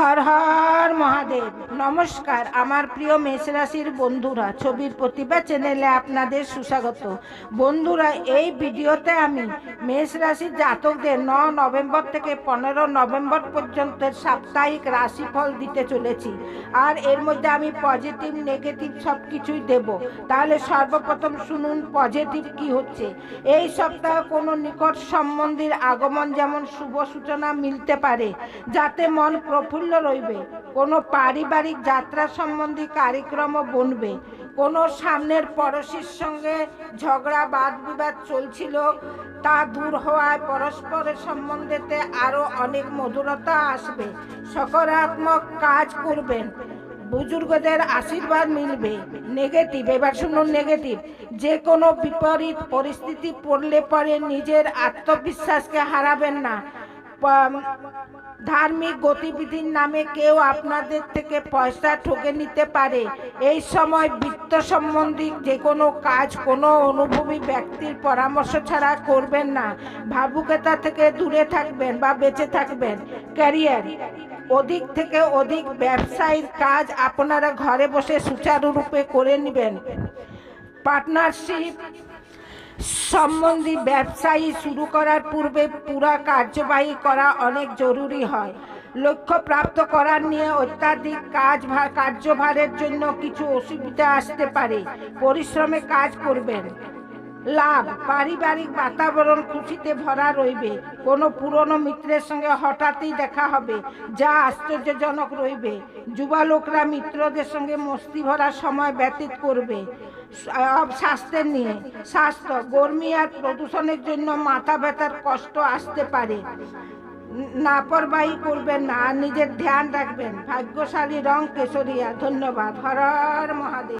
হর হর মহাদেব। নমস্কার, আমার প্রিয় মেষরাশির বন্ধুরা, ছবির প্রতিভা চ্যানেলে আপনাদের সুস্বাগত। বন্ধুরা, এই ভিডিওতে আমি মেষ রাশির জাতকদের ন নভেম্বর থেকে পনেরো নভেম্বর পর্যন্ত সাপ্তাহিক রাশিফল দিতে চলেছি। আর এর মধ্যে আমি পজিটিভ নেগেটিভ সব কিছুই দেব। তাহলে সর্বপ্রথম শুনুন পজিটিভ কি হচ্ছে। এই সপ্তাহে কোনো নিকট সম্বন্ধীর আগমন যেমন শুভ সূচনা মিলতে পারে, যাতে মন প্রফুল্ল রইবে। কোনো পারিবারিক যাত্রা সম্বন্ধী কার্যক্রমও বনবে। কোনো সামনের পড়শির সঙ্গে ঝগড়া বাদ বিবাদ চলছিল, তা দূর হওয়ায় পরস্পরের সম্বন্ধেতে আরও অনেক মধুরতা আসবে। সকারাত্মক কাজ করবেন। বুজুর্গদের আশীর্বাদ মিলবে। নেগেটিভ, এবার শুনুন নেগেটিভ। যে কোনো বিপরীত পরিস্থিতি পড়লে পরে নিজের আত্মবিশ্বাসকে হারাবেন না। ধার্মিক গতিবিধির নামে কেউ আপনাদের থেকে পয়সা ঠকে নিতে পারে। এই সময় বিত্ত সম্বন্ধী যে কোনো কাজ কোনো অনুভবী ব্যক্তির পরামর্শ ছাড়া করবেন না। ভাবুকেতা থেকে দূরে থাকবেন বা বেঁচে থাকবেন। ক্যারিয়ার, অধিক থেকে অধিক ব্যবসায়ীর কাজ আপনারা ঘরে বসে সুচারুরূপে করে নেবেন। পার্টনারশিপ সম্বন্ধী ব্যবসায়ী শুরু করার পূর্বে পুরা কার্যবাহী করা অনেক জরুরি হয়। লক্ষ্য প্রাপ্ত করার নিয়ে অত্যাধিক কাজ কার্যভারের জন্য কিছু অসুবিধা আসতে পারে। পরিশ্রমে কাজ করবেন। লাভ, পারিবারিক বাতাবরণ খুশিতে ভরা রইবে। কোনো পুরনো মিত্রের সঙ্গে হঠাৎই দেখা হবে, যা আশ্চর্যজনক রইবে। যুবালোকরা মিত্রদের সঙ্গে মস্তি ভরা সময় ব্যতীত করবে। সব স্বাস্থ্যের নিয়ে, স্বাস্থ্য, গরমি আর প্রদূষণের জন্য মাথা ব্যথার কষ্ট আসতে পারে। নাপরবাহি করবেন না, আর নিজের ধ্যান রাখবেন। ভাগ্যশালী রং কেশরিয়া, ধন্যবাদ। হর মহাদেব।